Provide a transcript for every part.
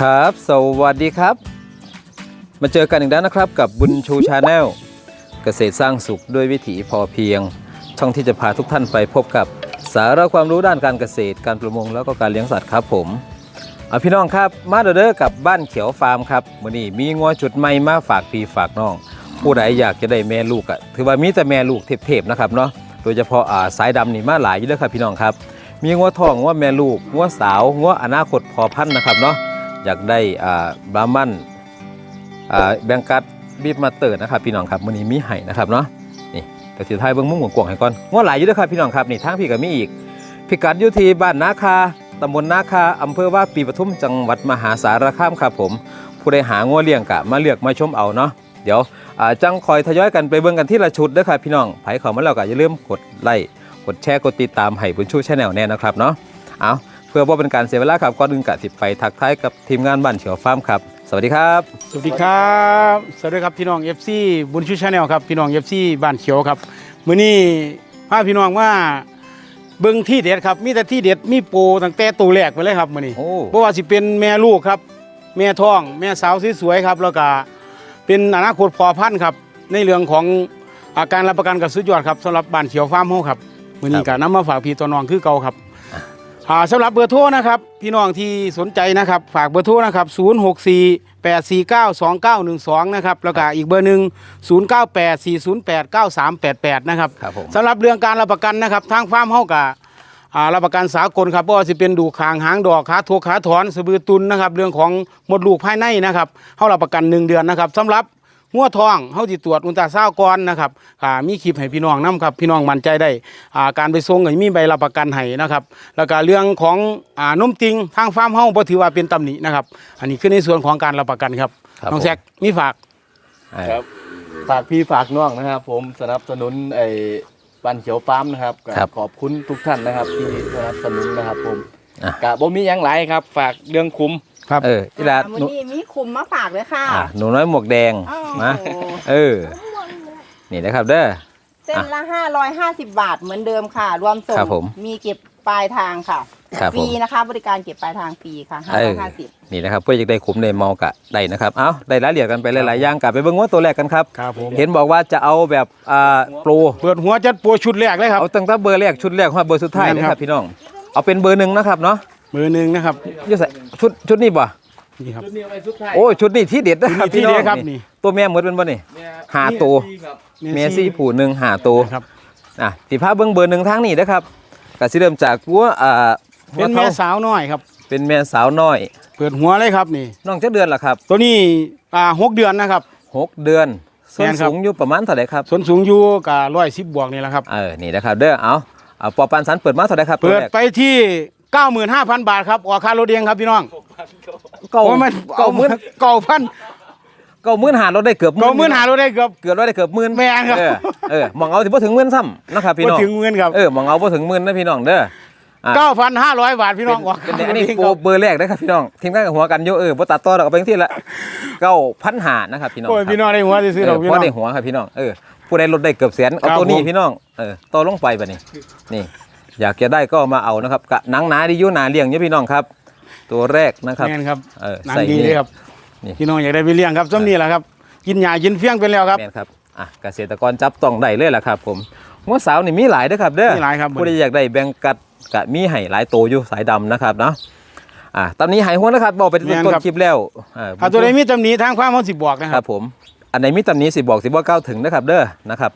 ครับ สวัสดีครับ มาเจอกันอีกแล้วนะครับกับบุญชูชาแนลเกษตรสร้างสุขด้วยวิถีพอเพียง ช่องที่จะพาทุกท่านไปพบกับสาระความรู้ด้านการเกษตร การประมงแล้วก็การเลี้ยงสัตว์ครับผมเอาพี่น้องครับ มาเด้อเด้อกับบ้านเขียวฟาร์มครับวันนี้มีงัวจุดใหม่มาฝากพี่ฝากน้อง ผู้ใดอยากจะได้แม่ลูกอะถือว่ามีแต่แม่ลูกเทพๆนะครับเนาะโดยเฉพาะอ่าสายดำนี่มาหลายอยู่เด้อครับพี่น้องครับ มีงัวทองงัวแม่ลูกงัวสาวงัวอนาคตพอพันธุ์นะครับเนาะ อยากได้อ่าบรามันอ่าแบงกัดบีบมาเตอร์นะครับพี่น้องครับมื้อนี้มีให้นะครับเนาะนี่กระสีไทยเบิ่งมุ้งกวางให้ก่อนงัวหลายอยู่เด้อครับพี่น้องครับนี่ทางพี่ก็มีอีกพิกัดอยู่ที่บ้านนาคาตำบลนาคาอำเภอว่าปีปทุมจังหวัดมหาสารคามครับผมผู้ใดหางัวเลี้ยงกะมาเลือกมาชมเอาเนาะเดี๋ยวจังคอยทยอยกันไปเบิ่งกันที่ละชุดด้อครับพี่น้องไผเข้ามาแล้วก็อย่าลืมกดไลค์กดแชร์กดติดตามให้บุญชูชาแนลแน่นะครับเนาะเอา เพื่อว่าเป็นการเสียเวลาครับก่อนอื่นกะสิไปทักทายกับทีมงานบ้านเฉียวฟาร์มครับสวัสดีครับ สวัสดีครับ สวัสดีครับพี่น้อง FC บุญชูชาแนลครับพี่น้อง FC บ้านเขียวครับมื้อนี้พาพี่น้องว่าเบิ่งที่เด็ดครับมีแต่ที่เด็ดมีโปรตั้งแต่ตัวแรกไปเลยครับมื้อนี้โอ้บ่ว่าสิเป็นแม่ลูกครับ แม่ท้อง แม่สาวสวยๆครับ แล้วก็เป็นอนาคตพอพันธุ์ครับ ในเรื่องของอาการรับประกันกับสุดยอดครับสำหรับบ้านเขียวฟาร์มเฮาครับมื้อนี้ก็นำมาฝากพี่ตัวน้องคือเก่าครับ อ่าสำหรับเบอร์โทรนะครับ พี่น้องที่สนใจนะครับ ฝากเบอร์โทรนะครับ 064 849 2912 นะครับแล้วก็อีกเบอร์หนึ่ง098 408 9388 นะครับครับผม สำหรับเรื่องการรับประกันนะครับ ทางฟาร์มเฮากะอ่ารับประกันสากลครับเพราะว่าสิเป็นดูคางหางดอกขาทัวขาถอนสะบือตุนนะครับ เรื่องของมดลูกภายในนะครับเฮารับประกันหนึ่งเดือนนะครับสำหรับ หัวทองเฮาสิตรวจอุลตราซาวด์ก่อนนะครับอ่ามีคลิปให้พี่น้องนํครับพี่น้องมั่นใจได้อ่าการไปส่งก็มีใบรับประกันให้นะครับแล้วก็เรื่องของอ่านมติงทางฟาร์มเฮาบ่ถือว่าเป็นตำหนินะครับอันนี้คือในส่วนของการรับประกันครับครับน้องผม แซกมีฝาก อ่า ครับฝากพี่ฝากน้องนะครับผมสนับสนุนไอ้บันเขียวฟาร์มนะครับก็ครับขอบคุณทุกท่านนะครับที่สนับสนุนนะครับผมอะ กะบ่มีหยังหลายครับ ฝากเรื่องคุ้ม ครับเอออีหลาอ่าวันหนูนี้มีคุมมาฝากเลยค่ะอะหนูน้อยหมวกแดงอ้าวมาเออ นี่นะครับเด้อ เส้นละ550บาทเหมือนเดิมค่ะ รวมส่งครับผมมีเก็บปลายทางค่ะครับฟผมรีนะคะ บริการเก็บปลายทางฟรีค่ะเออ550นี่นะครับเพื่อจะได้คุ้มในเมากะได้นะครับเอ้าได้รายละเอียดกันไปหลายๆอย่างกลับไปเบิ่งว่าตัวแรกกันครับ ครับผม เห็นบอกว่าจะเอาแบบอ่าโปร เปิดหัวจัดโปรชุดแรกเลยครับ เอาตั้งแต่เบอร์แรกชุดแรกว่าเบอร์สุดท้ายแม่นนะคครัรับบพี่น้อง เอาเป็นเบอร์หนึ่งนะครับเนาะ เบอร์หนึ่งนะครับอยูใส่ชุดชุดนี้ป่ะนี่ครับโอ้ยชุดนี้ที่เด็ดนะครับชุดนี้พี่น้องที่เด็ดครับนี่ ตัวแม่หมดเป็นบ่นี่หาตัวเมซี่ผูหนึ่งหาตัวครับ อะสีผ้าเบิ้งเบอร์หนึ่งทางนี้นะครับก็สิเริ่มจากวัวอ่าหัเป็วนแม่เท่าสาวน้อยครับ เป็นแม่สาวน้อย เปิดหัวเลยครับนี่ น้องเจ้าเดือนล่ะครับตัวนี้อ่าหกเดือนนะครับ หกเดือนส่วนแม่นครับ สูงอยู่ประมาณเท่าไหร่ครับ ส่วนสูงอยู่กับร้อยสิบบวกนี่แหละครับ เออ นี่นะครับ เด้อ เอาเอาปอปานสันเปิดมาเท่าไหร่ครับเปิดตัวแรกไปที่ 95,000บาทครับออกค่ารถเองครับพี่น้องเก้าโอ้ยมันเก้าหมื่นเก้าพันเก้าหมื่นหารถได้เกือบเก้าหมื่นหารถได้เกือบ เกือบร้อยได้เกือบหมื่นแม่นครับ เออเออมองเอาถึงบ่ถึงหมื่นซ้ำนะครับพี่มาน้องถึงเงินครับเออมองเอาบ่ถึงหมื่นนะพี่น้องเด้ออะ9,500บาทพี่น้องออกเป็นอันนี้โปรเบอร์แรกนะครับพี่น้องทีมงานกับหัวกันอยู่เออบ่ตัดต่อดอกเอาไปที่ละเก้าพันหานะครับพี่น้องโอ้ยครับพี่น้องได้หัวซื้อเอๆดออกพี่พน้อองได้หัวครับพี่น้องเออผู้ใดลดได้เกือบแสนเอาครับตัวนี้ผม พี่น้องเออต่อลงไปบัดนี้นี่ อยากจะได้ก็มาเอานะครับกะหนังหนาดีอยู่หนาเลี้ยงอยู่พี่น้องครับ ตัวแรกนะครับ แม่นครับเออหนังใส่ดีนี่เลยครับนี่ พี่น้องอยากได้ไปเลี้ยงครับซ้ำนี่แหละครับ กินหญ้ากินเฟี้ยงเป็นแล้วครับ แม่นครับอะเกษตรกรจับต้องได้เลยล่ะครับ ผมหัวสาวนี่มีหลายเด้อครับเด้อมีหลายครับ ผู้ใดอยากได้แบ่งกัดกะมีให้หลายโตวอยู่สายดำนะครับเนาะอะตอนนี้หายหัวนะครับบอกไปต้นต้นคลิปแล้วอ่า ถ้าตัวใดมีตำหนิทางความเขาสิบอกนะคครัรับบผม อันไหนมีตำหนี้สิบอกสิว่าเก้าถึงนะครับเด้อนะครับ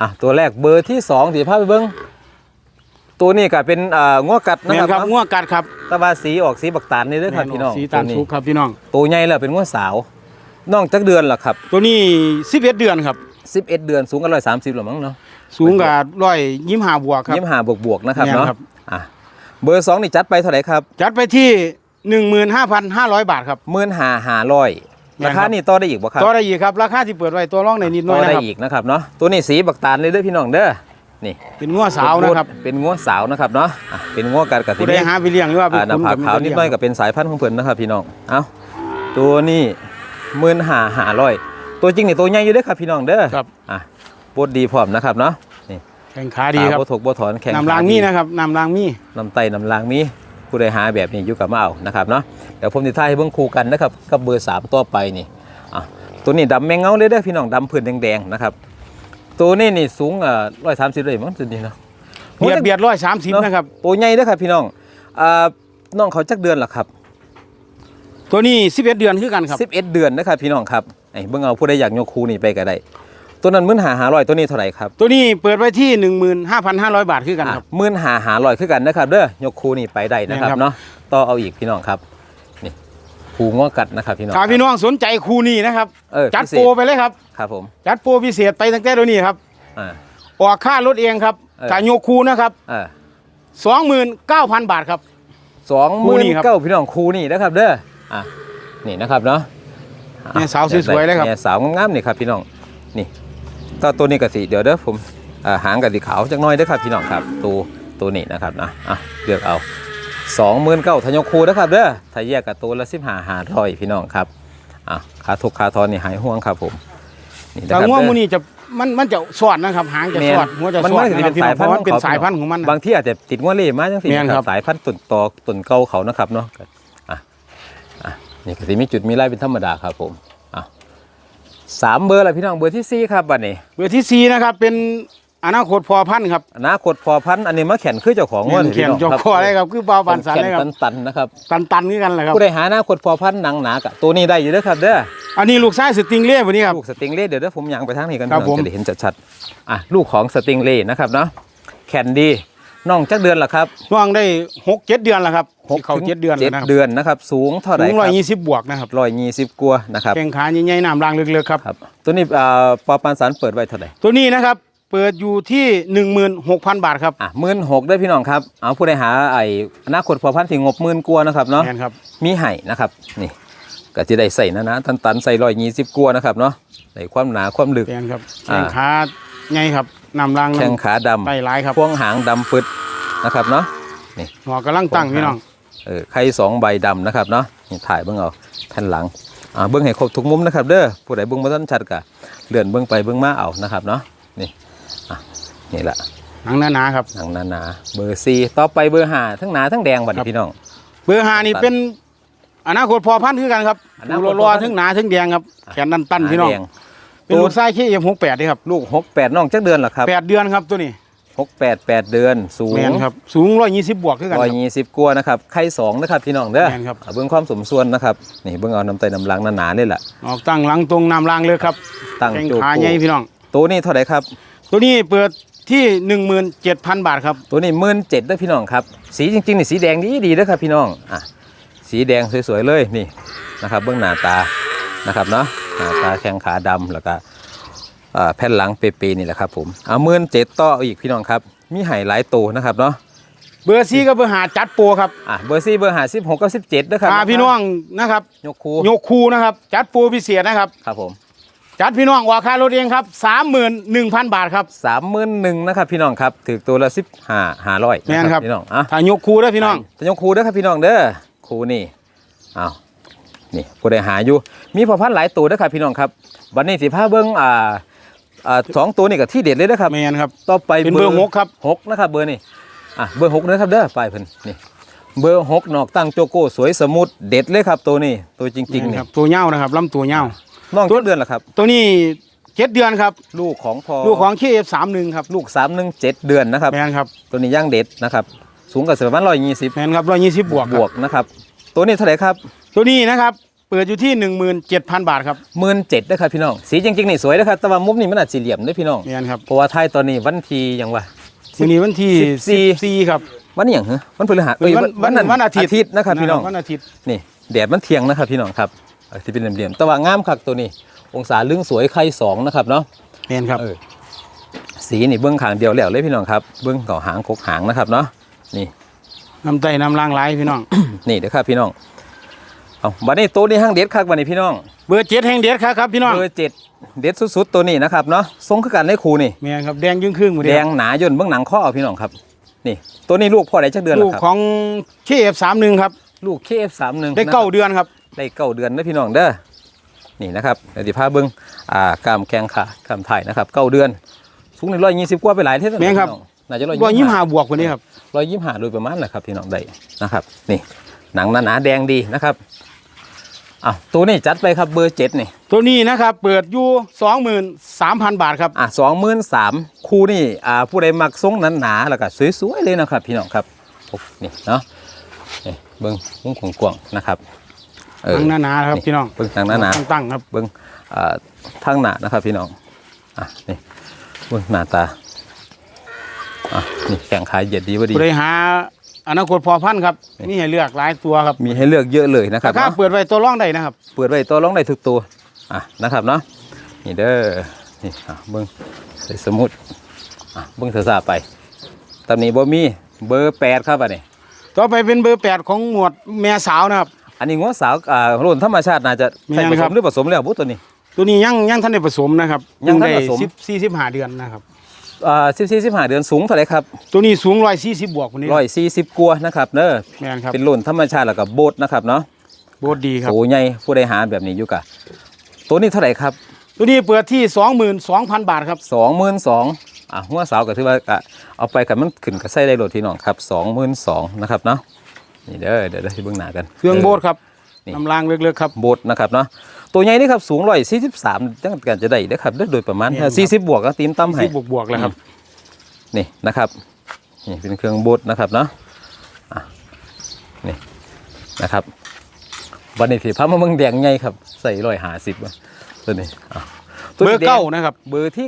อะตัวแรกเบอร์ที่สองสีภาพไปเบิ้ง ตัวนี้ก็เป็นอ่าง้อกัดนะแม่คนรับครับเนาะง่วกัดครับตะบาสีออกสีบักตาลนี่เด้อครับพี่น้องสีตาลตัวนี้สุกครับพี่น้อง ตัวใหญ่แล้วเป็นง้อสาวน้องจักเดือนล่ะครับตัวนี้11เดือนครับ11 เดือนสูงกันร้อยสามสิบหรือมั้งเนาะ สูงกับร้อยยิ้มหาบวกครับยิ้มหาบวกบวกๆนะครับแม่นเนาะครับ อะเบอร์สองนี่จัดไปเท่าไหร่ครับจัดไปที่ 15,500 บาทครับ หมื่นหาหาร้อยแม่นราครัคาบนี่ต่อได้อีกบ่ครับต่อได้อีกครับ ราคาที่เปิดไว้ตัวร่องในนิดหน้ต่ออยนะได้ครับ อีกนะครับเนาะตัวนี้สีบักตาลเลยเด้อพี่น้องเด้อ นี่เป็นงัวสาวนะครับ เป็นง้อสาวนะครับเนาะอะเป็นง้อกัดกับผู้ใดหาไปเลี้ยงหรือว่าไปอ่าหน้าคุ้มผากกับขาวนิดหน่อยกับเป็นสายพันธุ์ของเพิ่นนะครับพี่น้องเอ้าตัวนี้หมื่นหาหาร้อยตัวจริงนี่ตัวใหญ่อยู่เด้อครับพี่น้องเด้อครับอะบดดีพร้อมนะครับเนาะนี่แข่งขาดีครับตาบ่ถกบ่ถอนแข็งน้ำรางมีนะครับน้ำรางมี น้ำไตน้ำลางมีผู้ใดหาแบบนี้อยู่กับมาเอานะครับเนาะเดี๋ยวผมจะท่ายให้เบิ่งคู่กันนะครับกับเบอร์สามต่อไปนี่อะตัวนี้ดำแมงเงาเลยเด้อพี่น้องดำพื้นแดงๆนะครับ ตัวนี้นี่สูงอ่าร้อยสามสิบเลยมั้งจุดนี้เนาะเบียดเบียดร้อยสามสิบนะครับตัวใหญ่เด้อครับพี่น้องอ่าน้องเขาจักเดือนหรอครับ ตัวนี้สิบเอ็ดเดือนคือกันครับสิบเอ็ดเดือนนะครับพี่น้องครับไอ้เบิ่งเอาผู้ใดอยากยกคูนี่ไปก็ได้ตัวนั้นมื่นหาหาร้อยตัวนี้เท่าไหร่ครับตัวนี้เปิดไว้ที่หนึ่งหมื่นห้าพันห้าร้อยบาทคือกันครับมื่นหาหาร้อยคือกันนะครับเด้อยกคูนี่ไปได้นะครับแม่นครับเนาะต่อเอาอีกพี่น้องครับนี่ คูง้อกัดนะครับพี่น้อง ถ้าพี่น้องสนใจครูนี่นะครับ เออจัดพิเศษ โปรไปเลยครับ ครับผม จัดโปรพิเศษไปตั้งแต่เดี๋ยวนี้ครับ อ่า ออกค่ารถเองครับเออ ถ้าโยกครูนะครับอ่าสองหมื่นเก้าพันบาทครับ สองหคู่มื่นนี่ครับ เก้าพี่น้องคูนี่นะครับ เด้อ อะ นี่นะครับเนาะ อะเนี่ยสาวสวยๆเลยครับเนี่ยสาวงามๆนี่ครับพี่น้องนี่ก็ตัวนี้กสิเดี๋ยวเด้อผมอ่าหางกสีขาวจักหน้อยเด้อครับพี่น้องครับตัวตัวนี้นะครับนะอะเลือกเอา สองหมื่นเก้าทยกคูนะครับเด้อถ้าแยกกับตัวละสิบห้าหาร้อยพี่น้องครับอะขาทุกขาทอนนี่หายห่วงครับผมนี่นะแต่ครับง่วงเด้อ มูนี่จะมันมันจะสอดนะครับ หางจะแม่สนอดหัวจะมันสอมัดนจะนะคเป็รับนพี่น้สาอยงพันเพธุ์ราะมันเป็นสายพันธุ์ของมันนะ บางที่อาจจะติดงวดเล่มาจังสิแม่นคครัรับบสายพันธุ์ตุ่นตอตุ่นเก่าเขานะครับเนาะอะอะนี่ก็สิมีจุดมีไล่เป็นธรรมดาครับผมอะสามเบอร์ละพี่น้องเบอร์ที่สี่ครับบัดนี้เบอร์ที่สี่นะครับเป็น อนาคตพอพันธุ์ครับอนาคตพอพันธุ์อันนี้มาแข่นคือเจ้าของเขียนเขียนจกคอเลยครับคือเบาปันสันแข่นเลยครับตันๆนะครับตันตันๆนี่กันแหละครับผู้ใดหาอนาคตพอพันธุ์หนังหนากะตัวนี้ได้อยู่เด้อครับเด้ออันนี้ลูกชายสติงเล่วันนี้ครับลูกสติงเล่เดี๋ยวเด้อผมยังไปทางนี้กันครับพี่น้องผมจะได้เห็นชัดๆอะลูกของสติงเล่นะครับเนาะแข่นดีน้องจักเดือนละครับน้องได้หกเจ็ดเดือนแล้วครับหกเขาเจ็ดเดือนเจ็แล้ดวนะครับเดือนนะครับสูงเท่าไหร่สูงคร้อรัยบยี่สิบบวกนะครับร้อยยี่สิบกัวานะครับแข้งขาใหญ่ๆน้ำรางลึกๆครับครับตัวนี้อ่าปอปานสารเปิดไว้เท่าไหร่ตัวนี้นะครับ เปิดอยู่ที่หนึ่งหมื่นหกพันบาทครับอะหมื่นหกได้พี่น้องครับเอาผู้ใดหาไอ้อนาคตพอพันธุ์ที่งบหมื่นกัวานะครับเนาะแม่นครับมีไห่นะครับนี่ก็จะได้ใส่นะนะตันตันๆใส่ร้อยยี่สิบกัวานะครับเนาะในความหนาความลึก แม่นครับอ่าแข้งขาใหญ่ครับน้ำรางแข้งขาดำไตหลายครับพวงหางดำปึดนะครับเนาะ หัวกำลังตั้งพี่น้อง เออไข่สองใบดำนะครับเนาะนี่ถ่ายเบื้องเอาแผ่นหลังอ่าเบื้องให้ครบทุกมุมนะครับเด้อผู้ใดเบื้องบ่ทันชัดก็เลื่อนเบื้องไปเบื้องมาเอานะครับเนาะนี่ อะนี่แหละหนังหนาๆครับ หนังหนาๆเบอร์สี่ต่อไปเบอร์ห้าทั้งหนาทั้งแดงบัดนี้พี่น้อง เบอร์หานี่เป็นอนาคตพอพันธุ์คือกันครับอนาคตดูพรออพันธุ์ๆทั้งหนาทั้งแดงครับแขนตันๆพี่น้องหาแดงเป็นลูกไส้ขี้เอ็มหกแปดครับลูกหกแปดน้องจักเดือนเหรอครับแปดเดือนครับตัวนี้หกแปดแปดเดือนสูงแมนครับสูงร้อยยี่สิบบวกคือกันร้อยครับยี่สิบกัวานะครับไข่สองนะครับพี่น้องเด้อแม่นครับอ่าเบื้องความสมส่วนนะครับนี่เบื้องเอาน้ำไตน้ำหลังหนาๆนี่แหละออกตั้งหลังตรงน้ำรางเลยครับตั้งแข้งจูขาใหญ่พี่น้องตัวนี้เท่าไหร่ครับ ตัวนี้เปิดที่หนึ่งหมื่นเจ็ดพันบาทครับ ตัวนี้หมื่นเจ็ดด้วยพี่น้องครับ สีจริงๆนี่สีแดงดีดีๆนะครับพี่น้องอะสีแดงสวยๆเลยนี่นะครับ เบื้องหน้าตานะครับเนาะหน้าตาแข้งขาดำแล้วก็อ่าแผ่นหลังเปเปนี่แหละครับผมเอาหมื่นเจ็ดต่ออีกพี่น้องครับ มีไห่หลายตัวนะครับเนาะเบอร์ซีกับเบอร์หาจัดโปรครับอะเบอร์ซี่เบอร์หาสิบหกกับสิบเจ็ดนะครับพาพี่น้องนะครับ ยกคูยกคูนะครับ จัดโปรพิเศษนะครับครับผม จัดพี่น้องว่าค่ารถเองครับสามหมื่นหนึ่งพันบาทครับ สามหมื่นหนึ่งนะครับพี่น้องครับถือตัวละสิบห้าห้าร้อยแม่นครับ พี่น้องอะถ้ายกคูได้อพี่น้องจะยกคูเด้อครับพี่น้องเด้อคูนี่เอานี่ผู้ใดหาอยู่ มีพอพันธุ์หลายตัวเด้อครับพี่น้องครับวันนี้สิพาเบิ้งอ่าอ่าสองตัวนี่กับที่เด็ดเลยนะครับ แมนครับ ต่อไปเป็นเบอร์หกครับ หกนะครับเบอร์นี่อะเบอร์หกนะครับเด้อไปเพิ่นนี่เบอร์หกนอกตั้งโจโก้สวยสมุดเด็ดเลยครับตัวนี้ตัวจริงๆแม่นนี่ ครับตัวเง่านะครับลำตัวเง่า น้องตัวกี่เดือนละครับ ตัวนี้เจ็ดเดือนครับ ลูกของพอลูกของเคเอฟสามหนึ่งครับลูกสามหนึ่งเจ็ดเดือนนะครับแมนครับตัวนี้ย่างเด็ดนะครับสูงกับประมาณร้อยยี่สิบแมนครับร้อยยี่สิบบวกบวกนะครับตัวนี้เท่าไหร่ครับ ตัวนี้นะครับเปิดอยู่ที่หนึ่งหมื่นเจ็ดพันบาทครับหมื่นเจ็ดนะครับพี่น้องสีจริงๆนี่สวยนะครับแต่ว่ามุมนี่มันอาจสีเหลี่ยมด้วยพี่น้องแมนครับเพราะว่าไทยตอนนี้วันที่ยังวะวันนี้วันที่สิบสี่สี่ครับวันนี้อย่างเหรอวันพฤหัสเอ้ยวันวันนั้นวันอาทิตย์นะครับพี่น้องวันอาทิตย์นี่แดดมันเที่ยงนะครับพี่น้องครับเออ ที่เป็นเหลี่ยมๆแต่ว่างามคักตัวนี้ องศาลึงสวยไข่สองนะครับเนาะแมนครับเออสีนี่เบื้องขางเดียวแล้วเลยพี่น้องครับเบื้องเก่าหางกกหางนะครับเนาะนี่น้ำไตน้ำล่างไหลายพี่น้อง นี่เด้อครับพี่น้องเอาบัดนี้ตัวนี้ห้างเด็ดคักบัดนี้พี่น้อง เบอร์เจ็ดแห่งเด็ดครับครับพี่น้องเบอร์เจ็ดเด็ดสุดๆตัวนี้นะครับเนาะทรงคือกันในครูนี่แมนครับแดงยิ่งครึ่งหมดแดงหนาย่นเบื้องหนังข้อเอาพี่น้องครับ นี่ ตัวนี้ลูกพ่อได้จักเดือนลูแล้วกครับของเคเอฟสามหนึ่งครับลูกเคฟสามหนึ่งได้เก้าเดือนครับ ได้เก้าเดือนนะพี่น้องเด้อนี่นะครับเดี๋ยวสิพาเบิ้งอ่ากล้ามแข้งขากล้ามถ่ายนะครับเก้าเดือน สูงหนึ่งร้อยยี่สิบกว่าไปหลายเท่าแม่นครับ พี่น้องน่าจะร้อยร้อยยี่ยี่สิบห้าห้าบวกกว่านี้ครับ ร้อยยี่สิบห้าโดยประมาณนะครับพี่น้องได้นะครับ นี่หนังหนาๆแดงดีนะครับอะตัวนี้จัดไปครับเบอร์เจ็ดนี่ ตัวนี้นะครับเปิดอยู่สองหมื่นสามพันบาทครับ อะสองหมื่นสามคู่นี่อ่าผู้ใดมักทรงหนาๆแล้วก็สวยๆเลยนะครับ พี่น้องครับโอ้นี่เนาะนี่เบิ้งมุ้งกวางๆนะครับ เออทางหนาๆครับพี่น้องเบิ้งทางหนาๆตั้งๆครับเบิ้งอ่าทางหนานะครับ พี่น้องอะนี่เบิ้งหน้าตาอะนี่แข่งขายเหยียดดีว่าดีบริหาอนาคตพอพันธุ์ครับมีให้เลือกหลายตัวครับมีให้เลือกเยอะเลยนะครับราคาเนาะเปิดไว้ตัวร่องได้นะครับ เปิดไว้ตัวร้องได้ทุกตัวอะนะครับเนาะนี่เด้อนี่อะเบิ้งใส่สมุดอะเบิ้งเถอะซาไปตำหนี้บ่มีเบอร์แปดครับอันนี้ต่อไปเป็นเบอร์แปดของหมวดแม่สาวนะครับ อันนี้งัวสาวอ่ารุ่นธรรมชาติน่าจะใส่แม่ผนสครัมบหรือผสมแล้วบุตัวนี้ ตัวนี้ยังยังท่านได้ผสมนะครับยังทันได้ผสมสิบสี่สิบห้าเดือนนะครับอ่าสิบสี่สิบห้าเดือนสูงเท่าไหรครับ ตัวนี้สูงร้อยสี่สิบบวกกว่านี้ร้อยสี่สิบกัวานะครับเนอะแม่นครับเป็นรุ่นธรรมชาติแล้วก็โบดนะครับเนาะโบดดีครับโอ้ใหญ่ผู้ใดหาแบบนี้อยู่กะตัวนี้เท่าไหร่ครับ ตัวนี้เปิดที่สองหมื่นสองพันบาทครับสองหมื่นสองอะหัวสาวก็ถือว่ากะเอาไปกับมันขึ้นกับไส้ได้โหลดที่น้องครับสองหมื่นสองนะครับเนาะ นี่เด้อเดี๋ยวได้เบื้องหน้ากันเครื่องโบดครับนี่น้ำรางเล็กๆครับโบดนะครับเนาะตัวใหญ่นี่ครับสูงร้อยสี่สิบสามจังกันจะได้นะครับโดยประมาณเนี่ยครับสี่สิบบวกก็ตีมตั้มให้สิบบวกบวกๆแล้วครับนี่นะครับนี่เป็นเครื่องโบดนะครับเนาะอะนี่นะครับวันนี้สีพระมะเมืองแดงใหญ่ครับใส่ร้อยห้าสิบตัวนี้อะตัวเบอนี้ร์แดงเก้านะครับเบอร์ที่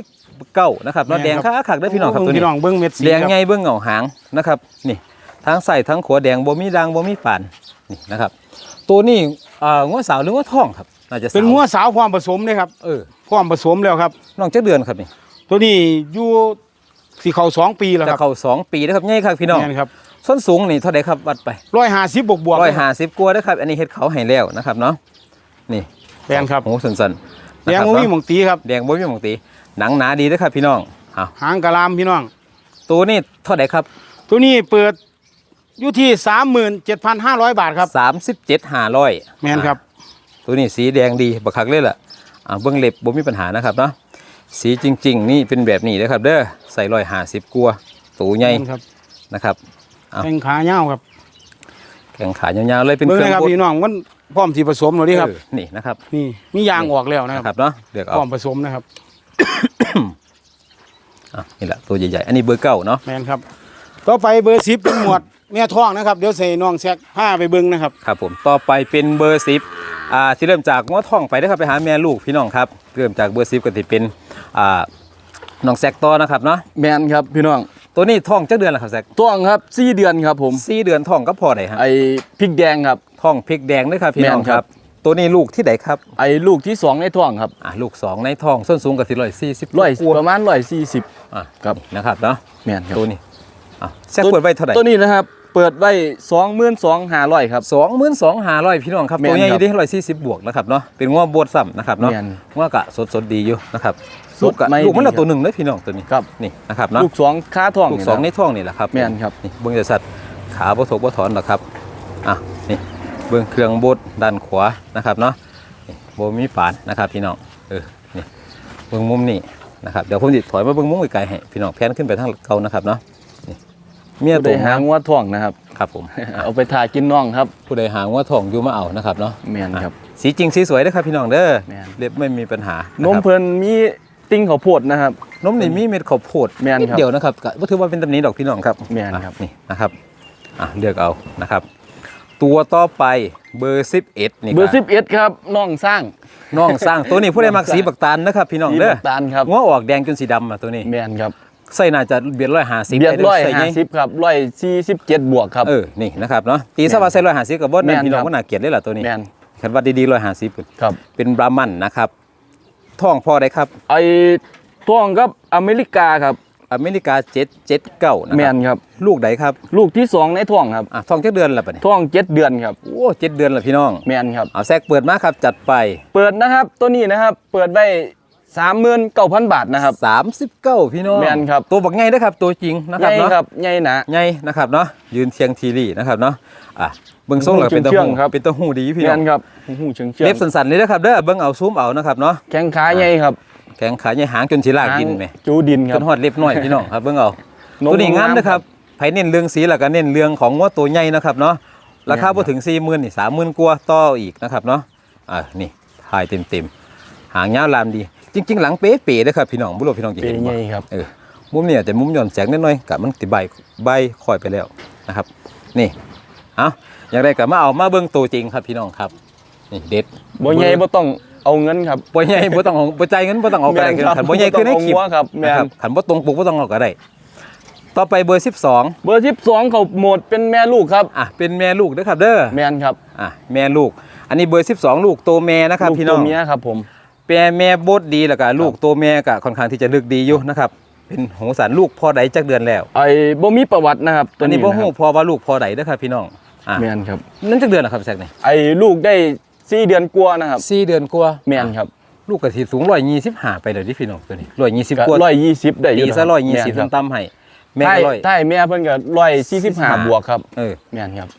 เก้านะครับเนาะแม่แดงนครับขาขักได้อพี่น้องครับตัวพี่นี้น้องเบิ้งเม็ดสีแดงครับใหญ่เบื้องเหงาหางนะครับนี่ ทั้งใส่ทั้งขวแดงบ่มีดังบ่มีป่านนี่นะครับ ตัวนี้อ่างัวสาวหรืองัวทองครับน่าจะสาวเป็นงัวสาวความผสมเลยครับเออความผสมแล้วครับ น้องเจ้าเดือนครับนี่ตัวนี้อยู่สี่เขาสองปีแล้วจะครับเข้าสองปีนะครับใหญ่ครับพี่น้องแม่นครับส้นสูงนี่เท่าไหร่ครับวัดไปร้อยห้าสิบบวกบวกร้อยห้าสิบกว่าเด้อครับ อันนี้เฮ็ดเขาให้แล้วนะครับเนาะนี่แดงครับโอ้สันๆแดงนะครับบ่มีหมเนาะองตีครับ แดงบ่มีหมองตีหนังหนาดีเด้อครับพี่น้องเอาหางกะลามพี่น้อง ตัวนี้เท่าไหร่ครับตัวนี้เปิด อยู่ที่สามหมื่นเจ็ดพันห้าร้อยบาทครับสามสิบเจ็ดห้าร้อยแม่นครับ ตัวนี้สีแดงดีบักคักเลยล่ะอ่าเบื้องเล็บบ่มีปัญหานะครับเนาะสีจริง ๆ นี่เป็นแบบนี้นะครับ เด้อใส่ร้อยห้าสิบกัวาตัวใหญ่แม่นครับนะครับเอาแข้งขาเงาวครับแข่งขายาวๆเลยเป็นเบิ่งเครื่นะองครับบดพี่น้องมันพร้อมที่ผสมแล้วนี่ครับเออนี่นะครับนี่มียางออกแล้วนะนะคครัรับบเนาะเลือกพเอาร้อมผสมนะครับอะนี่แหละตัวใหญ่ๆอันนี้เบอร์เก้าเนาะแมนครับต่อไปเบอร์สิบเป็นหมวด แม่ท้องนะครับเดี๋ยวใส่น้องแซกผ้าไปเบิ้งนะครับ ครับผมต่อไปเป็นเบอร์สิบอ่าสิเริ่มจากง้อท่องไปนะครับไปหาแม่ลูกพี่น้องครับเริ่มจากเบอร์สิบก็จะเป็นอ่าน้องแซกต่อนะครับเนาะแมนครับพี่น้องตัวนี้ท่องจักเดือนละครับแซกต้วงครับสี่เดือนครับผมสี่เดือนท่องก็พอได้ฮะไอ้พริกแดงครับท่องพริกแดงด้วยครับพี่น้องแม่นคครัรับบตัวนี้ลูกที่ไหนครับไอ้ลูกที่สองในท้องครับอ่าลูกสองในท่องส้นสูงกับสี่ร้อยสี่สิบร้อยประมาณร้อยสี่สิบอะครับนะครับเนาะแมนครับตัวนี้อะแซกเปิดไว้เท่าไหร่ตัวนี้นะครับ เปิดไว้สองหมื่นสองห้าร้อยครับ สองหมื่นสองห้าร้อยพี่น้องครับแม่นตัวใหญ่อครัยู่บที่ร้อยสี่สิบบวกนะครับเนาะเป็นง้อบดซ้ำนะครับเนาะแม่นง้อกะสดสดๆดีอยู่นะครับสดลูกกะไม่ลูกมันดีละครับตัวหนึ่งเลยพี่น้องตัวนี้ครับ นี่นะครับเนาะลูกสองค้าท้องลูกสองในนี่ท้องนี่แหละครับแม่นครับ นี่เบื้องจะสัตว์ขาบ่ถกบ่ถอนหรอกครับอะนี่เบื้องเครื่องบดด้านขวานะครับเนาะนี่โบมีปานนะครับพี่น้องเออนี่เบื้องมุมนี่นะครับเดี๋ยวผมจะถอยมาเบื้องมุมไกลๆให้พี่น้องแพนขึ้นไปทางเก่านะครับเนาะนี่ เมียผู้ตัใดวหาหางงัวท้องนะครับ ครับผมอะเอาไปทากินน่องครับ ผู้ใดหางว่าทองอยู่มาเอานะครับเนาะแมนครับอะสีจริงสีสวยนะครับพี่น้องเด้อแม่นเรียบไม่มีปัญหานมนะครับเพิ่นมีติ้งข้าวโพดนะครับนมนี่มีเม็ดข้าวโพดแม่นนิดครับเดียวนะครับก็บ่ถือว่าเป็นตำหนี้ดอกพี่น้องครับแม่นครับอะนี่นะครับอะเลือกเอานะครับ ตัวต่อไปเบอร์11นี่เบอร์สิบเอ็ดครับน่องสร้างน้องสร้างตัวนี้ผู้ใดมักสีบักตาลนะครับพี่น้องสีเด้อน้ำตาลครับงัวออกแดงจนสีดำอะตัวนี้แมนครับ ใส่น่าจะเบียดร้อยห้าสิบเบียดร้อยใส่ห้าไงสิบครับร้อยสี่สิบเจ็ดบวกครับเออนี่นะครับเนาะตีซะว่าใส่ร้อยห้าสิบกับบดแม่นั่นนพี่น้องครับก็น่าเกลียดเลยล่ะตัวนี้แมนคันว่าดีๆร้อยห้าสิบครับเป็นบราหมันนะครับท้องพ่อได้ครับไอ้ท้องครับอเมริกาครับอเมริกาเจ็ดเจ็ดเก้านะแมครับนครับ ลูกใดครับ ลูกที่สองในท้องครับอะท้องจักเดือนละปะเนี่ยท้องเจ็ดเดือนครับโอ้เจ็ดเดือนละพี่น้องแมนครับเอาแซกเปิดมาครับจัดไป เปิดนะครับตัวนี้นะครับ เปิดไว้ สามหมื่นเก้าพันบาทนะครับสามสิบเก้าพี่น้องแม่นครับตัวบักไงเด้อครับ ตัวจริงนะใหครับญ่เนาะครับใหญ่หนาไงนะครับเนาะยืนเทียงทีรีนะครับเนาะอะเบิ้งทรงแล้วเป็นตะเชื่หูองๆครับเป็นตะหูดีพี่แมน้องนครับหูเชิงเชื่อเล็บงสันๆเลยนะครับเด้อเบิ้งเอาซูมเอานะครับเนาะแข้งขาใหญ่ครับแขงขาใหญ่หางจนสิลากดินไหมจูดินคจรับนหอดเล็บน้อยพี่น้องครับเบิ้งเอานมตัวนี้งามงามนะครับไผเน้นเรื่องสีแล้วก็เน้นเรื่องของงวตัวใหญ่นะครับเนาะราคาแม่นครับ่บถึง40,000นี่30,000กว่าต่ออีกนะครับเนาะอ่านี่ถ่ายเต็มๆหางยาวลามดี จริง ๆ หลังเป๊ะๆเด้อครับพี่น้องบ่รู้ว่าพี่น้องจะเป็เห็นนไงบ่ครับเออมุมเนี่ยแต่มุมหย่อนแสงนิดหน่อยกับมันติใบใบคอยไปแล้วนะครับ นี่เอาอยากได้กับมาเอามาเบิ้งตัวจริงครับพี่น้องครับนี่เด็ดบ่ใหญ่บ่ต้องเอาเงินครับบ่ใหญ่บ่ต้องเอาบ่จ่ายเงินบ่ต้องเอาก็ได้แม่นครับขันบ่ใหญ่คือในคลิปบ่ต้องเอาหัวครับแม่นนะครับขันบ่ตรงปกบ่ต้องเอาก็ได้ต่อไปเบอร์ 12 เบอร์ 12 เขาโหมดเป็นแม่ลูกครับอะเป็นแม่ลูกเด้อครับเด้อแม่นครับอะแม่ลูก อันนี้เบอร์ 12 ลูกโตแม่นะครับลูกพี่น้ตัอวงเมียครับผม แม่แม่โบดดีแล้วก็ลูกโตแม่ก็ค่อนข้างที่จะลึกดีอยู่นะครับเป็นหงสารลูกพอใดจักเดือนแล้วไอ้บ่มีประวัตินะครับตัอัวนนี้นี้บ่นะคฮู้รับพอว่าลูกพอใดเด้อครับพี่น้องอะแม่นครับนั่นจักเดือนเหรอครับแซกนี่ไอ้ลูกได้4เดือนกว่านะครับสี่เดือนกว่าแม่นครับลูกกระสีสูงร้อยยี่สิบห้าไปเลยที่พี่น้องตัวนี้ร้อยยี่สิบก็กว่า120ได้อตียู่ซะร้อยยี่แม่นสิบครับต่ำๆให้แม่ใช่ก็ร้อยใช่แม่เพิ่นก็145บวกครับเออแม่นครับ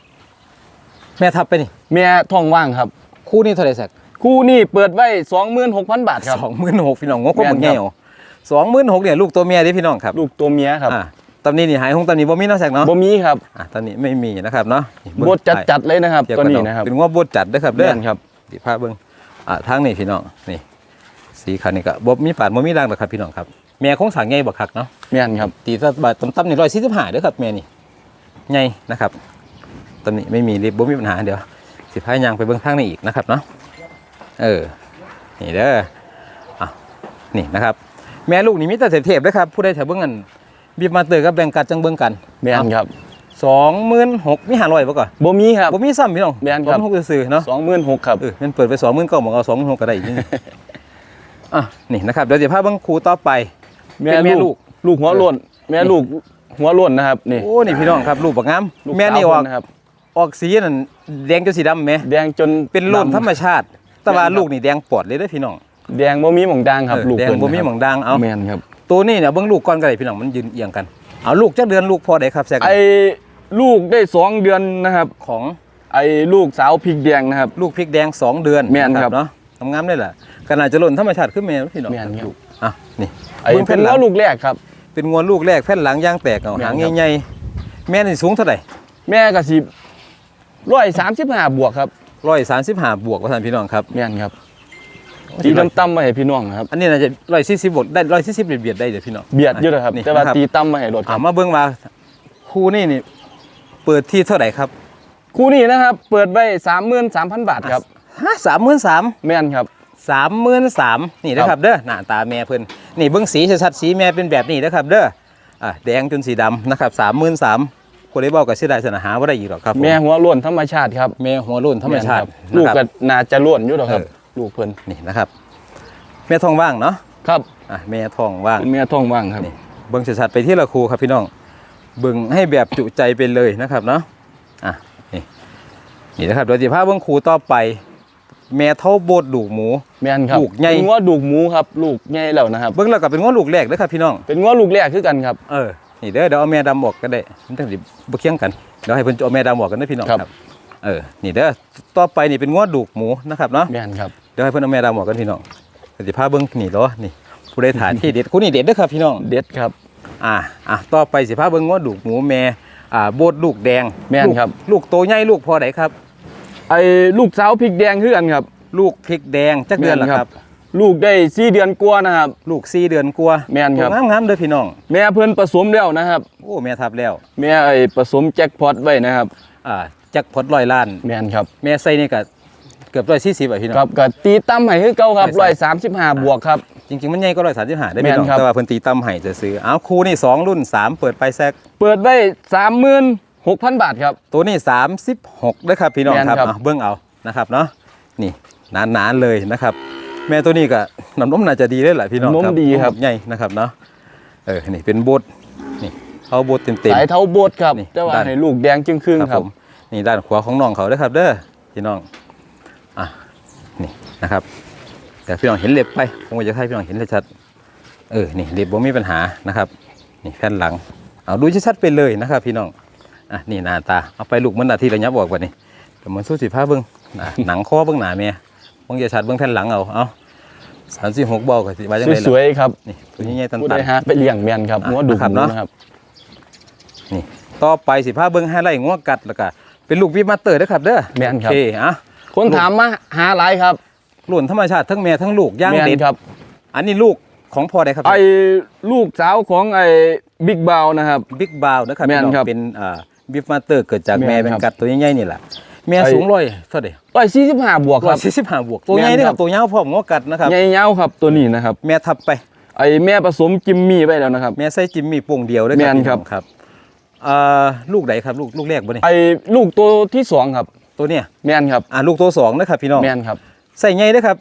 แม่ทับไปนี่แม่ท้องว่างครับ คู่นี้เท่าไหร่แซก คู่นี้เปิดไว้26,000บาทครับสองหมื่นหกพี่น้องงบก็แม่หมนดครับแง่สองหมื่นหกเนี่ยลูกตัวเมียเด้พี่น้องครับ ลูกตัวเมียครับอ่าตำนี้นี่หายหงตำนี้บ่มีเนาะแซกเนาะบ่มีครับอ่าตำนี้ไม่มีนะครับเนาะนี่เงบดจัดๆเลยนะครับเทียบตัวกันี้เานะครับเป็นงวบดจัดเด้อครับเด้อแม่นครับสีผ้าเบิ้งอ่าทางนี้พี่น้องนี่ สีขาวนี่ก็บ่มีปาดบ่มีด่างหรอกครับพี่น้องครับแม่คงสางใหญ่บ่คักเนาะแม่นครับตีสักบาทต่ำๆนี่ร้อยสี่สิบห้าเด้อครับแม่นี่ใหญ่นะครับตอนนี้ไม่มีริบบ่มีปัญหาเดี๋ยวสิพายางไปเบื้องข้างนี้อีกนะครับเนาะ เออ นี่เด้ออะนี่นะครับ แม่ลูกนี่มีแต่เทพๆเด้อครับ ผู้ใดแถวเบื้องกันบีบมาเตอร์กับแบ่งกัดจังเบื้องกันแม่นครับสองหมื่นหกมีห้าร้อยป่ะก่อนบ่มีครับบ่มีซ้ำพี่น้องแม่นครับสองหกซื้อๆเนาะ26,000ครับเออมันเปิดไปสองหมื่นก็บอกเอาสองหมื่นหกก็ได้อีกนิดนึงอะนี่นะครับเดี๋ยวจะพาเบื้องครูต่อไปเป็นแม่ลูกลูกหัวโล้นแม่ลูกหัวโล้นนะครับนี่โอ้นี่พี่น้องครับลูกบักงามลูกแม่นี่ออกสาวเพิ่นะครับออกสีนั่นแดงจนสีดำไหมแดงจนเป็นโล่นดำธรรมชาติ แต่ว่าแม่นครับลูกนี่แดงปอดเลยเด้อพี่น้องแดงบ่มีหม่องด่างครับเออลูกแดงเพิ่นบ่มีนะครับหมองดังเอา แม่นครับ ตัวนี้เนี่ยเบิ่งลูกก่อนก็ได้พี่น้องมันยืนเอียงกัน เอาลูกจักเดือนลูกพอได้ครับแซกไอ้ลูกได้สองเดือนนะครับ ของไอ้ลูกสาวพริกแดงนะครับ ลูกพริกแดงสองเดือนแม่นครับเนาะงามๆเลยล่ะขนาดจะหล่นธรรมชาติขึ้นแม่พี่น้องแม่นครับ ลูกอะนี่ไอ้บิ่งเป็นหแล้งวลูกแรกครับ เป็นงวลูกแรกแผ่นหลังยางแตกเอาแม่นหางครับใหญ่ๆแม่นี่สูงเท่าไหร่แม่ก็สิ135บวกครับ ร้อยสามสิบห้าบวกว่าท่านพี่น้องครับ แม่นครับตีต่ำๆมาให้พี่น้องครับอันนี้น่าจะร้อยสี่สิบบวกได้ร้อยสี่สิบเบียดๆได้เดี๋ยวพี่น้องเบียดอยู่นะครับนี่แต่ว่านะครับตีต่ำมาให้รถคอ่ารับมาเบิ่งว่าคู่นี่นี่เปิดที่เท่าไหร่ครับคู่นี้นะครับ เปิดไว้33,000บาทครับฮะสามหมื่นสาม แม่นครับ สามหมื่นสามนี่นะครับเด้อหน้าตาแม่เพิ่นนี่เบิ้งสีชัดๆสีแม่เป็นแบบนี้นะครับเด้ออะแดงจนสีดำนะครับสามหมื่นสาม คนได้บอกกับเสียดายสนาหาว่าได้อีกหรอกครับผ แม่หัวโล้นธรรมชาติครับแม่หัวรุ่นธรรมชาติแนครับลูกนะคก็รับ น่าจะโล้นอยู่หรอกครับ เออ ลูกเพิ่นนี่นะครับ แม่ทองว่างเนาะครับอะแม่ทองว่างเป็นแม่ท้องว่างครับ นี่เบิ้งชัดๆไปที่ละครูครับพี่น้องเบิ้งให้แบบจุใจไปเลยนะครับเนาะอะนี่นี่นะครับเดี๋ยวจะพาเบิ้งครูต่อไป แม่เท่าโบดดูกหมู แม่นครับลูกใหญ่ เป็นงัวดูกหมูครับ ลูกใหญ่แล้วนะครับ เบิ้งแล้วก็เป็นง้อลูกแรกเด้อครับพี่น้องเป็นงัวลูกแรกคือกันครับ เออ นี่เด้อเดี๋ยวเอาแม่ดำออกก็ได้มันต้องสิบ่เคียงกันเดี๋ยวให้เพิ่นเอาแม่ดำออกกันนะพี่น้องครับ ครับ เออนี่เด้อต่อไปนี่เป็นง้อดูกหมูนะครับเนาะ แม่นครับ เดี๋ยวให้เพิ่นเอาแม่ดำออกกันพี่น้องเดี๋ยวสิพาเบิ่งนี่เหรอนี่ ผู้ใดฐานที่เด็ดคู่นี้เด็ดเด้อครับพี่น้อง เด็ดครับ อ่า อะ ต่อไปสิพาเบิ่งง้อดูกหมูแม่ อ่า โบดลูกแดงแม่นลูกครับ ลูกโตใหญ่ลูกพอไหนครับ ไอ้ลูกสาวพริกแดงคือกันครับ ลูกพริกแดงจักเดือนละครับ ลูกได้สี่เดือนกว่านะครับ ลูกสี่เดือนกว่าแม่นครับ งามๆเด้อพี่น้อง แม่เพิ่นผสมแล้วนะครับ โอ้แม่ทับแล้ว แม่ไอ้ผสมแจ็คพอตไว้นะครับ อ่าจักพอดร้อยล้าน แม่นครับ แม่ใส่นี่ก็เกือบร้อยสี่สิบอะพี่น้องครับก็ตีตั้มให้คือเก่าครับร้ร้ออยยสามสิบห้าบวกครับ จริงๆ มันใหญ่ก็ร้อยสามสิบห้าได้แม่พี่นน้องครับแต่ว่าเพิ่นตีตั้มให้จะซื้อเอาครูนี่สองรุ่นสามเปิดไปแซกเปิดไว้สามหมื่นหกพันบาทครับ ตัวนี้สามสิบหกด้วยครับพี่น้องแม่นครับครับเอาเบิ้งเอานะครับเนาะนี่หนานๆเลยนะครับ แม่ตัวนี้ก็น้ำนมน่าจะดีเลยแหละพี่น้องนมครับดีครับนมใหญ่นะครับเนาะเออนี่เป็นบดนี่เขาบดเต็มสายเท้าโบดครับนี่แต่ว่าด้านให้ลูกแดงจึงครึ่งๆครับผมนี่ด้านขวาของน้องเขาเด้อครับ เด้อพี่น้องอะนี่นะครับแต่พี่น้องเห็นเล็บไปผมก็จะให้พี่น้องเห็นชัดๆเออนี่เล็บบ่มีปัญหานะครับนี่แผ่นหลังเอาดูชัดๆไปเลยนะครับ พี่น้องอะนี่หน้าตาเอาไปลูกมันนาทีระยับออกกว่านี่แต่มันสู้สิผ้าเบิ้งอะหนังคอเบิ้งหนาเมีย เบิ้งจะชัดเบิ้งแผ่นหลังเอาเอาสามสิบหกบอกก็สิว่าจังไดสล่ะวยๆครับนี่ตัวนี้ใหญ่ตันผู้ตัใดนหาไปเลี้ยงแม่นครับอะงัวดูกนะครับหมูเนาะนะครับ นี่ต่อไปสิพาเบิ่งให้ไล่งัวกัดแล้วก็เป็นลูกวิบมาสเตอร์เด้อครับเด้อแม่นครับ โอเคอะคนถามมาหาหลายครับรุ่นธรรมชาติทั้งแม่ทั้งลูกย่างแม่นเด็ดครับอันนี้ลูกของพ่อใดครับไอ้ลูกสาวของไอ้บิ๊กบาวนะครับ บิ๊กบาวนะครับแม่นพี่น้องครับเป็นอ่าบิฟมาสเตอร์เกิดจากแม่แม่นเป็นครับกัดตัวใหญ่ๆนี่แหละ แม่ไอ้สูงร้อยเท่าไหร่ร้อยสี่สิบห้าบวกคร้อรัยบสี่สิบห้าบวก ตัวใหญ่แม่นเด้อคครัรับบตัวยาวพร้อมงอกัดนะครับ ใหญ่เงาครับตัวนี้นะครับ แม่ทับไป ไอ้แม่ผสมจิมมี่ไปแล้วนะครับ แม่ใส่จิมมี่โป่งเดียวเด้อแม่ครับนพี่ครัน้บองครับอ่าลูกใดครับ ลูกลูกแรกบ่นี่ไอ้ลูกตัวที่สองครับ ตัวเนี้ยแม่นครับ อ่าลูกตัวสองนะครับพี่น้องแม่นครับ ใส่ใหญ่เด้อครับ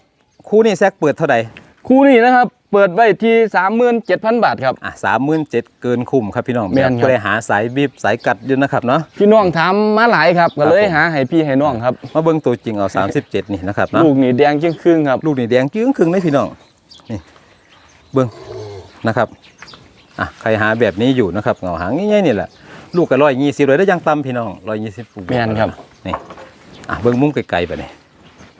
คู่นี้แซกเปิดเท่าไหร่คู่นี้นะครับ เปิดไว้ที่สามหมื่นเจ็ดพันบาทครับ อะสามหมื่นเจ็ดเกินคุ้มครับพี่น้องแม่นครับก็เลยหาสายบีบสายกัดอยู่นะครับเนาะ พี่น้องถามมาหลายครับ ก็เลยครับผม หาให้พี่ให้น้องครับ มาเบิ่งตัวจริงเอา 37 นี่นะครับเนาะลูกนี่แดงเชียงครึ่งครับ ลูกนี่แดงจึ้งครึ่งเลยพี่น้องนี่เบิ่งนะครับอะใครหาแบบนี้อยู่นะครับเงาหางง่ายๆนี่แหละลูกก็ร้อยยี่สิบเลยได้ยังต่ำพี่น้องร้อยยี่สิบแม่นครับ นี่อะเบิ่งมุมไกลๆไปนี่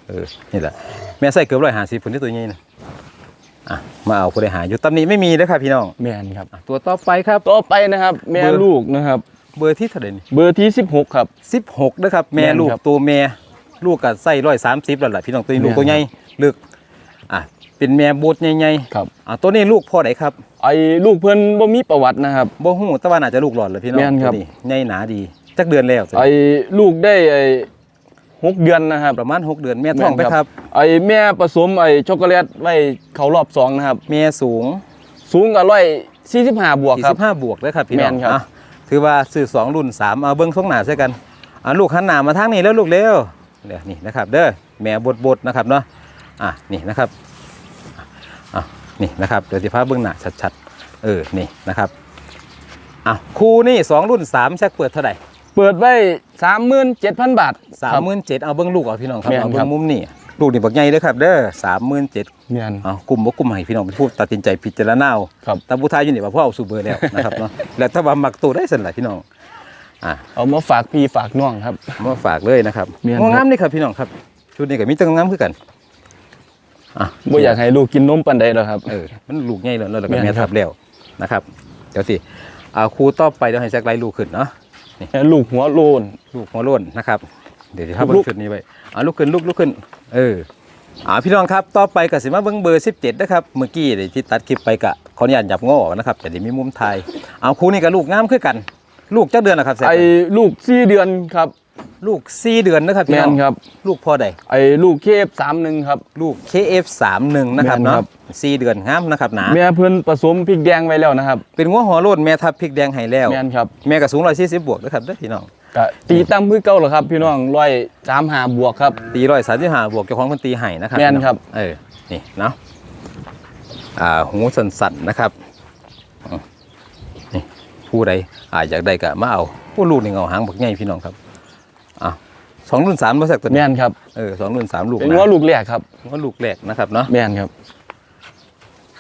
เออนี่แหละแม่ใส่เกือบร้อยห้าสิบคนที่ตัวนี้นะ อะมาเอาผู้ใดหาอยู่ตำนี้ไม่มีนะครับพี่น้องแม่นครับอะตัวต่อไปครับ ต่อไปนะครับ แม่เบอร์ลูกนะครับ เบอร์ที่เท่าไหร่นี่เบอร์ที่สิบหกครับ สิบหกนะครับ แม่แม่นลูกครับตัวแม่ลูกก็ใส่ร้อยสามสิบแล้วล่ะพี่น้องตัวนี้ลูกแม่นตัวใหญ่ลึกอะเป็นแม่โบดใหญ่ๆครับอะตัวนี้ลูกพ่อไหนครับไอ้ลูกเพิ่นบ่มีประวัตินะครับ บ่ฮู้แต่ว่าน่าจะลูกหลอดเลยพี่น้องแม่นครับ ตัวนี้ใหญ่หนาดีจักเดือนแล้วสิไอ้ลูกได้ไอ้ หกเดือนนะครับประมาณ6เดือนแม่ท้องไปครับ ไอ้แม่ผสมไอ้ช็อกโกแลตไว้เขารอบสองนะครับ แม่สูงสูงกับร้อยสี่สิบห้าบวกครับ45บวกเลยครับพี่น้องแม่นครับอะถือว่าซื้อ2รุ่น3เอาเบิ่งทรงหน้าใส่กันอะลูกหันหน้ามาทางนี้แล้วลูกเร็วเดี๋ยวนี่นะครับ เด้อแม่บดๆนะครับเนาะอะนี่นะครับอะนี่นะครับเดี๋ยวสิพาเบิ่งหน้าชัดๆเออนี่นะครับอะคู่นี่สองรุ่น3แซกเปิดเท่าไหร่ เปิดไว้สามหมื่นเจ็ดพันบาทสามหมื่นเจ็ดเอาเบิ้งลูกเอาพี่น้องครับแม่นเอาคเบิ้รังบมุมนี่ลูกนี่บักใหญ่เลยครับเด้อสามหมื่นเจ็ดเมียนเอากลุ่มบ่กลุ่มให้พี่น้องเป็นผู้ตัดสินใจพิจารณาเอาครับแต่ผู้ทายอยู่นี่ว่าพ่อเอาสูเบอร์แล้วนะครับเนาะแล้วถ้าว่ามักตัวได้สั่นล่ะพี่น้องอะเอามาฝากพี่ฝากน้องครับมาฝากเลยนะครับแม่นครับงามนี่ครับพี่น้องครับชุดนี้ก็มีแตั้งงามคือกันอะบ่อยากให้ลูกกินนมปันใดหรอกครับเออมันลูกใหญ่แล้วแล้วก็แม่นแม่ครัทับบแล้วนะครับเดี๋ยวสิเอาครูต่อไปเดี๋ยวให้แซกไล่ลูกขึ้นเนาะ ลูกหัวโลน ลูกหัวโล้นนะครับ เดี๋ยวจะทำลูเบิ้กงชุดนี้ไว้เอาลูกขึ้นลูกลูกขึ้น เอออ่าพี่น้องครับต่อไปก็สิมาเบิ้งเบอร์ 17นะครับเมื่อกี้ที่ตัดคลิปไปกะขออนุญาตหยับงอออกนะครับแต่เดี๋ยวมีมุมไทายเอาคู่นี้กับลูกงามคือกัน ลูกเจ้าเดือนนะครับแซคไอ้ลูกสี่เดือนครับ ลูก4เดือนนะครับพี่แม่น้อนงครับ ลูกพ่อใดไอ้ลูกเคฟสามหนึ่งครับ ลูก KF31 นะครับแม่นคเนาะรับ สี่เดือนงามนะครับหนาแม่เพิ่นผสมพริกแดงไว้แล้วนะครับเป็นงัวหัวโล้นแม่ทับพริกแดงให้แล้ว แม่นครับแม่ก็สูง140บวกนะครับเด้อพี่น้อง ก็ตีตั้มคือเก่าเหรอครับ พี่น้องร้อยสามหาบวกครับ ตีร้อยสามสิบห้าบวกเจ้าของคนตีไห้นะครับแม่นครับ เออ นี่เนาะอ่าหูสันๆนะครับอืมนี่ผู้ใดอาอยากได้ก็มาเอาผู้ลูกนี่เงาหางบักใหญ่พี่น้องครับอะ สองรุ่นสามมาสักตัวนี้แม่นครับเออสองรุ่นสามลูกเป็นนะหัวลูกแรกครับว่าลูกแรกนะครับเนาะแม่นครับ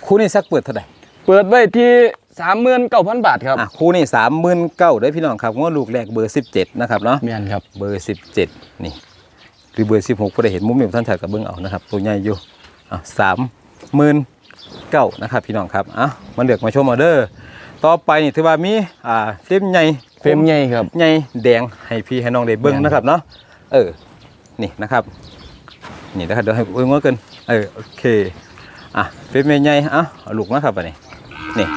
คู่นี้สักเปิดเท่าไหร่เปิดไว้ที่สามหมื่นเก้าพันบาทครับอะคู่นี้สามหมื่นเก้าได้อพี่น้องครับว่าลูกแรกเบอร์สิบเจ็ดนะครับเนาะแม่นครับเบอร์สิบเจ็ดนี่หรือเบอร์สิบหกผู้ใดเห็นมุมนี้ท่านถ่ายกับเบิ้งเอานะครับตัวใหญ่อยู่อะสามหมื่นเก้านะครับพี่น้องครับอะมาเลือกมาชมเอาเด้อต่อไปนี่ถือว่ามีอ่าเฟรมใหญ่เฟรมใหญ่ครับใหญ่แดงให้พี่ให้น้องได้เบิ้งแม่นนะครับเนาะ เออ นี่นะครับ นี่นะครับเดี๋ยวให้เบิ้งว่ากันเออโอเค อะเฟรมใหญ่อะเอาลูกมาครับอันนี้นี่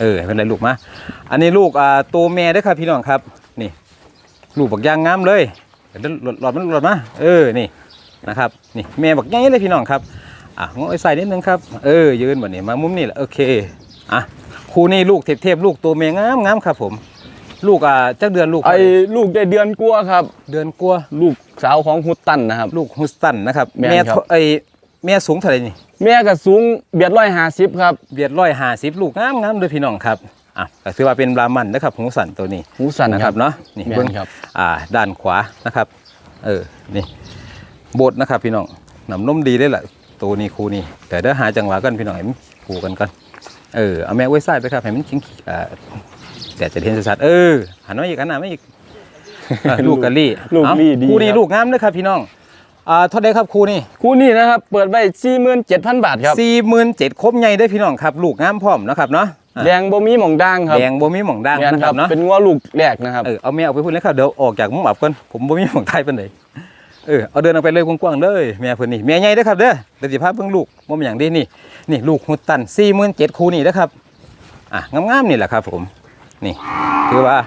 เออเป็นไรลูกมา อันนี้ลูกอ่าตัวแม่ด้อครับพี่น้องครับ นี่ ลูกบักยางงามเลยเดี๋ยวหลอดมันหลอดมา เออ นี่ นะครับ นี่แม่บักใหญ่เลยพี่น้องครับ อะงอใส่นิดนึงครับ เออ ยืนแบบนี้มามุมนี้แหละโอเค อะคู่นี้ลูกเทพๆลูกตัวแม่งามงามครับผม ลูกอ่าจักเดือนลูกไอ้ลูกได้เดือนกลัวาครับ เดือนกลัวาลูกสาวของฮุตตันนะครับ ลูกฮุสตันนะครับแม่นแม่ครับเท่าไอแม่สูงเท่าไหร่นี่แม่ก็สูงเบียดร้อยห้าสิบครับเบียดร้อยห้าสิบลูกงามงามเลยพี่น้องครับอะก็ถือว่าเป็นบรามันนะครับหูสันตัวนี้หูสันนะคครัรับบเนาะนี่แม่นเบิ้งครับอ่าด้านขวานะครับ เออนี่โบดนะครับพี่น้องน้ำนมดีเลยล่ะตัวนี้คูนี้แต่เดี๋ยวหาจังหวะกันพี่น้องให้มันผูกันกันเออเอาแม่ไว้ใส่ไปครับให้มันชิงอ่า แต่จะเห็นชัดๆเออหันมาอีกหันหน้ามาอีกอะลูกกะลี่ลูกเอ้าลี่ดีคู่นี้ครับ ลูกงามเลยครับพี่น้องอ่าเท่าไดครับคู่นี้คู่นี้นะครับ เปิดไว้สี่หมื่นเจ็ดพันบาทครับสี่หมื่นเจ็ดครบใหญ่ได้อพี่น้องครับ ลูกงามพร้อมนะครับเนาะแดงบ่มีหม่องด่างครับแดงบ่มีหม่องด่างแม่นนะคครัรับบเนาะ เป็นงัวลูกแรกนะครับ เออเอาแม่เอาไปพูดแล้วครับเดี๋ยวออกจากมุมอับก่อนผมบ่มีหม่องไทยปานใดเออเอาเดินออกไปเลยกว้างๆเลยแม่เพิ่นนี่แม่ใหญ่เด้อครับเด้อเดี๋ยวสิพาเบิ่งลูกบ่มีหยังเด้นี่นี่ลูกหุดตัน47,000คู่นี่เด้อครับอะงามๆนี่แหละครับผม นี่คือว่า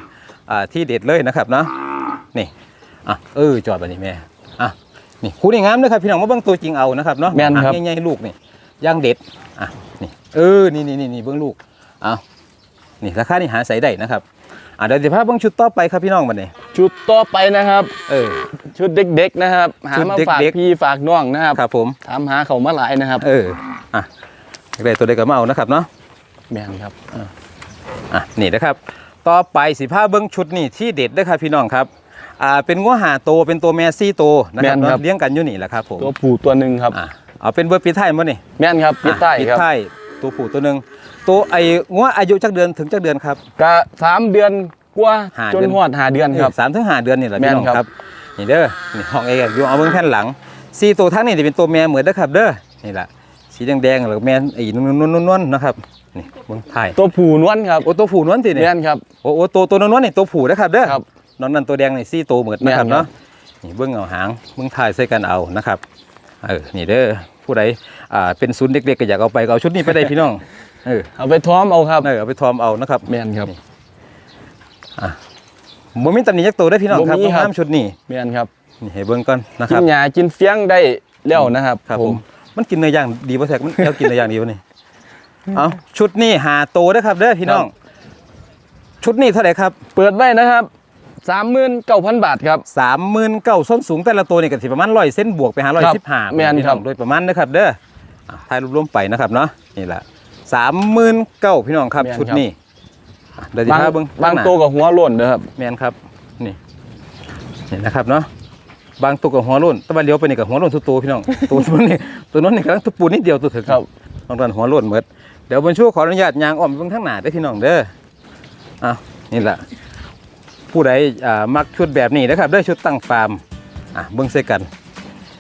อ่าที่เด็ดเลยนะครับเนาะนี่อะเออจอดบัดนี้แม่อะนี่คู่นี่งามเด้อครับพี่น้องมาเบิ่งตัวจริงเอานะครับเนาะแม่นครับอะใหญ่ๆลูกนี่ย่างเด็ดอะนี่เออนี่นี่นี่เบิ่งลูกเอานี่ราคานี่หาใส่ได้นะครับอ่าเดี๋ยวสิพาเบิ่งชุดต่อไปครับพี่น้องบัดนี้ชุดต่อไปนะครับเออชุดเด็กๆนะครับหาชุดมาฝากเด็กๆพี่ฝากน้องนะครับครับผมถามหาเขามาหลายนะครับ เอออะอยากได้ตัวใดก็มาเอานะครับเนาะแม่นครับ อะนี่นะครับต่อไปสิพาเบิ่งชุดนี่ที่เด็ดเด้อครับพี่น้องครับอ่าเป็นงัวหาโตวเป็นตัวแม่ซี่โตวนะครับแม่นครับ เนาะเลี้ยงกันอยู่นี่แหละครับผมตัวผู้ตัวหนึ่งครับ อะเอาเป็นเบอร์ปีไทยมั้นี่แม่นครับปิดใต้อะปิดครับไทยตัวผู้ตัวหนึงตัวไอ้งัวอายุจักเดือนถึงจักเดือนครับ กะสามเดือนกว่าห้าจนเดือน หอดหาเดือนครับ สามถึงห้าเดือนนี่แหละพี่น้องแม่นครับครับนี่เด้อนี่ห้องเอกอยู่เอาเบิ่งแผ่นหลังซี่ตัวทั้งนี่จะเป็นตัวแม่เหมือนเด้อครับเด้อนี่แหละสีแดงๆแล้วก็แม่นไอ้นวลๆๆๆนะครับ นี่เบิ่งไทยตัวผู้นวลครับโอ้ตัวผู้นวลสิเนี่ยแม่นครับ โอ้โอ้ตัวตัวนวลๆนี่ตัวผู้นะครับเด้อครับนอนนั่นตัวแดงนี่ซี่ตัวเหมือนนะครับแม่นครับ เนาะนี่เบิ่งเอาหางเบิ่งถ่ายใส่กันเอานะครับเออนี่เด้อผู้ใดอ่าเป็นศูนย์เด็กๆก็อยากเอาไปก็เอาชุดนี้ไปได้พี่น้องเออเอาไปท้อมเอาครับเออเอาไปทอมเอานะครับ แม่นครับ บ่มีตำหนิยักตัวได้อพี่น้องครับบ่มีต้องครับ ห้ามชุดนี้แม่นครับนี่ให้เบิ่งก่อนนะคกิรับนหญ้ากินเฟี้ยงได้แล้วนะครับ ครับผมมันกินเนื้อย่างดีป่ะแท็กมันเอากินเนื้อย่างดีป่ะนี่ เอาชุดนี้หาโตเด้อครับเด้อพี่น้อง ชุดนี้เท่าไหร่ครับ เปิดไว้นะครับสามหมื่นเก้าพันบาทครับสามหมื่นเก้าส้นสูงแต่ละตัวนี่ก็สิประมาณร้อยเส้นบวกไปหาร้อยครับสิบห้าแม่นครับโดยประมาณนะครับ เด้ออะถ่ายรวมๆไปนะครับเนาะนี่แหละสามหมื่นเก้าพี่น้องครับแม่นครับชุดนี้อะเดี๋ยวสิบางพาเบิ่งบางข้หน้ตัวกับหัวโล้นนะครับแม่นครับนี่นี่นะครับเนาะบางตัวกับหัวโล้นแตะวันเลี้ยวไปนี่กับหัวโล้นทุกตัวพี่น้องตัวนั้นนี่ตัวนั้นนี่กำลังตุปูนิดเดียวตัวถึงครับบางตอนหัวโล้นเหมือดเดี๋ยวบนช่วขออนุญาตยางอ้อมไปเบิ่งทางหน้าได้อพี่น้องเด้ออะนี่แหละผู้ใดอ่ามักชุดแบบนี้นะครับเด้อชุดตั้งฟาร์มอะเบิ่งใส่กัน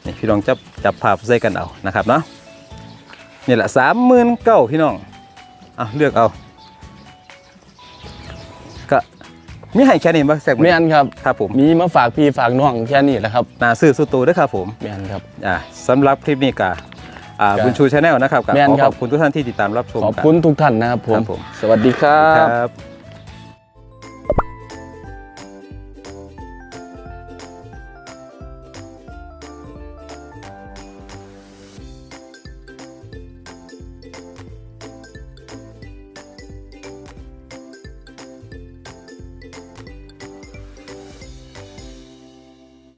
นี่พี่น้องจับจับภาพใส่กันเอานะครับเนาะนี่แหละสามหมื่นเก้าพี่น้องอะเลือกเอาก็มีให้แค่นี้บ่แซกแม่นครับครับผมมีมาฝากพี่ฝากน้องแค่นี้แหละครับนาซื้อสุดตัวด้วยครับผมแม่นครับอ่าสำหรับคลิปนี้กะอ่าครั บบุญชูชาแนลนะครับก็แม่นขอครัขบ อบคุณทุกท่านที่ติดตามรับชมขอบกันคุณทุกท่านนะครับผมครับผมสวัสดีครัคบรับ